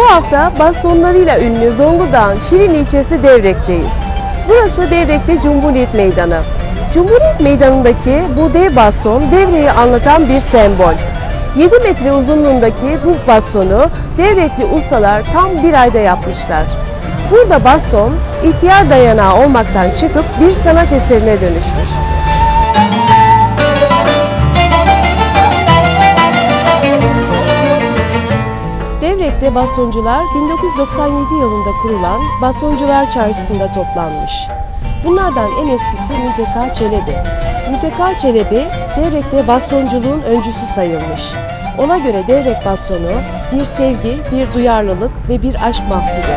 hafta bastonlarıyla ünlü Zonguldak'ın Şirin ilçesi Devrek'teyiz. Burası Devrek'te Cumhuriyet Meydanı. Cumhuriyet Meydanı'ndaki bu dev baston Devre'yi anlatan bir sembol. 7 metre uzunluğundaki bu bastonu Devrekli ustalar tam bir ayda yapmışlar. Burada baston ihtiyar dayanağı olmaktan çıkıp bir sanat eserine dönüşmüş. Devrek'te bastoncular 1997 yılında kurulan Bastoncular Çarşısı'nda toplanmış. Bunlardan en eskisi Müteka Çelebi. Müteka Çelebi Devrek'te bastonculuğun öncüsü sayılmış. Ona göre Devrek bastonu bir sevgi, bir duyarlılık ve bir aşk mahsulü.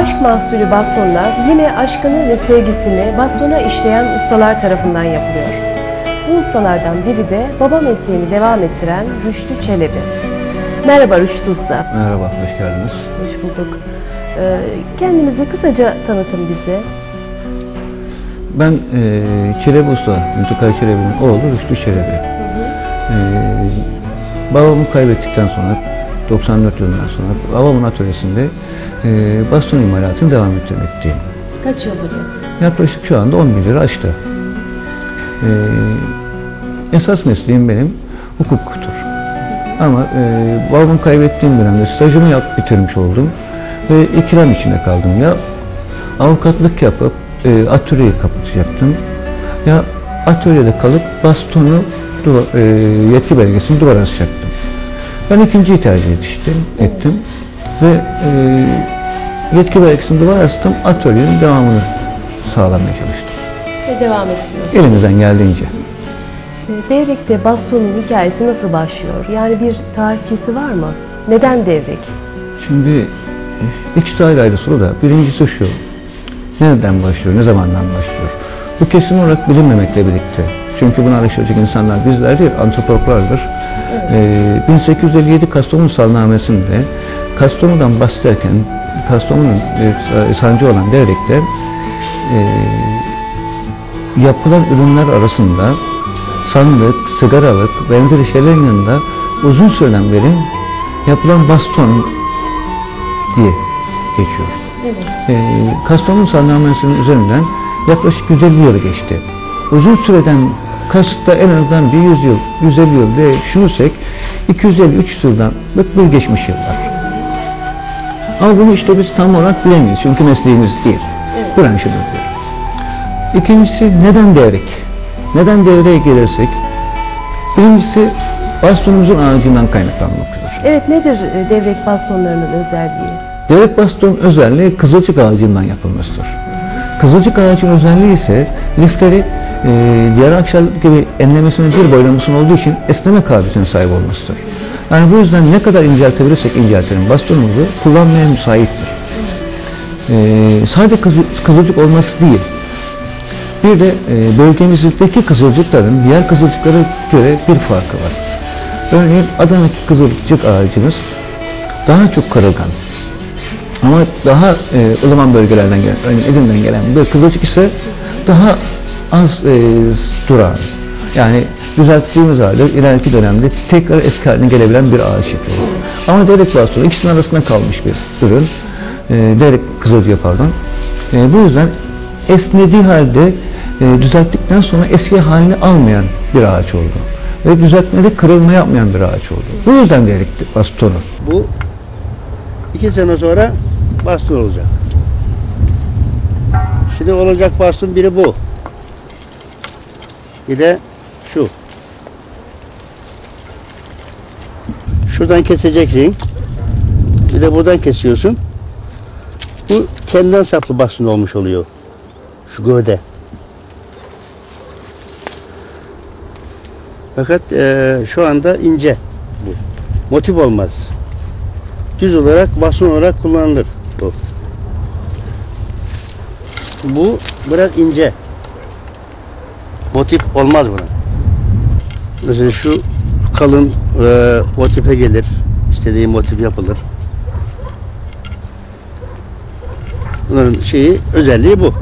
Aşk mahsulü bastonlar yine aşkını ve sevgisini bastona işleyen ustalar tarafından yapılıyor. Bu ustalardan biri de baba mesleğini devam ettiren Rüştü Çelebi. Merhaba Rüştü Usta. Merhaba, hoş geldiniz. Hoş bulduk. Ee, kendinizi kısaca tanıtın bize. Ben e, Çelebi Usta, Müntekai Çelebi'nin oğlu Rüştü Çelebi. E, babamı kaybettikten sonra, 94 yılından sonra babamın atölyesinde e, baston imalatını devam ettirmekteyim. Kaç yıldır yapıyorsunuz? Yaklaşık şu anda 11 lira aştı. E, esas mesleğim benim hukuktur. Ama e, babamı kaybettiğim dönemde stajımı yap, bitirmiş oldum ve ikram içinde kaldım. Ya avukatlık yapıp e, atölyeyi kapatacaktım ya atölyede kalıp bastonu duva, e, yetki belgesini duvara asacaktım. Ben ikinciyi tercih ettim, ettim ve e, yetki belgesini duvara astım, atölyenin devamını sağlamaya çalıştım. Ve devam ettiriyorsunuz. Elimizden geldiğince. Ee, Devrek'te bastonun hikayesi nasıl başlıyor? Yani bir tarihçesi var mı? Neden Devrek? Şimdi e, ikisi ayrı ayrı soru da birincisi şu. Nereden başlıyor, ne zamandan başlıyor? Bu kesin olarak bilinmemekle birlikte. Çünkü bunu araştıracak insanlar bizler değil, antropologlardır. Ee, 1857 Kastamonu Salnamesi'nde Kastamonu'dan bahsederken Kastamonu'nun e, sancı olan Devrek'te e, yapılan ürünler arasında sandık, sigaralık, benzeri şeylerin yanında uzun süreden beri yapılan baston diye geçiyor. Evet. Ee, Kastamonu Salnamesi'nin üzerinden yaklaşık 150 yıl geçti. Uzun süreden kasıt da en azından bir 100 yıl, 150 yıl diye düşünürsek 250-300 yıldan bir geçmiş yıllar. Ama bunu işte biz tam olarak bilemeyiz çünkü mesleğimiz değil. Evet. Branşıdır diyor. İkincisi neden devrek? Neden devreye gelirsek? Birincisi bastonumuzun ağacından kaynaklanmaktadır. Evet nedir e, Devrek bastonlarının özelliği? Devrek bastonun özelliği kızılcık ağacından yapılmasıdır. Kızılcık ağacının özelliği ise lifleri e, diğer ağaçlar gibi enlemesinin bir boylamasının olduğu için esneme kabiliyetine sahip olmasıdır. Yani bu yüzden ne kadar inceltebilirsek inceltelim bastonumuzu kullanmaya müsaittir. E, sadece kızı- kızılcık olması değil, bir de e, bölgemizdeki kızılcıkların diğer kızılcıklara göre bir farkı var. Örneğin Adana'daki kızılcık ağacımız daha çok kırılgan. Ama daha e, ılıman bölgelerden gelen, örneğin Edirne'den gelen bir kızılcık ise daha az e, duran. Yani düzelttiğimiz halde ileriki dönemde tekrar eski haline gelebilen bir ağaç yapıyor. Ama derek bastonu ikisinin arasında kalmış bir ürün. E, derek kızılcığı pardon. E, bu yüzden esnediği halde e, düzelttikten sonra eski halini almayan bir ağaç oldu. Ve düzeltmede kırılma yapmayan bir ağaç oldu. Bu yüzden derek bastonu. Bu iki sene sonra baston olacak. Şimdi olacak baston biri bu. Bir de şu. Şuradan keseceksin. Bir de buradan kesiyorsun. Bu kendinden saplı baston olmuş oluyor. Şu gövde. Fakat eee, şu anda ince bu. Motif olmaz. düz olarak basın olarak kullanılır bu. Bu biraz ince. Motif olmaz buna. Mesela şu kalın e, motife gelir. İstediği motif yapılır. Bunların şeyi özelliği bu.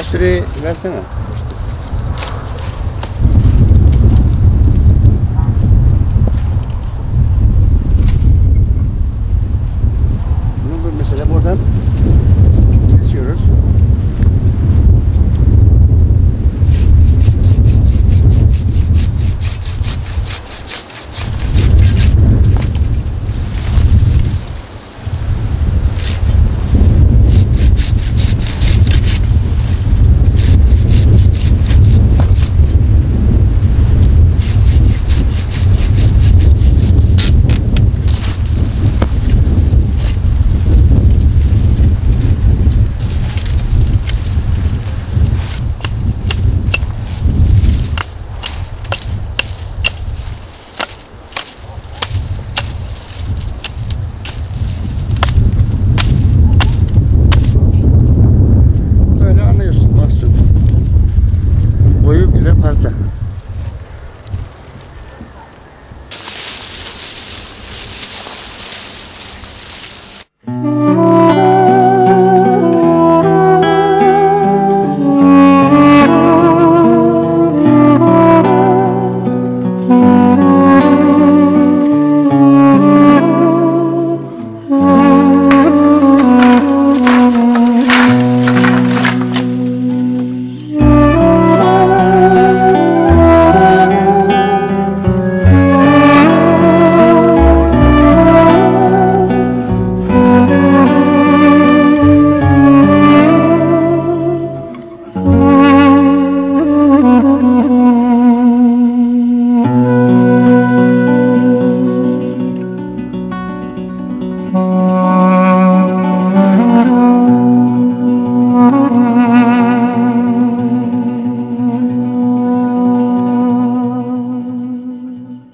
Şurayı versene. место.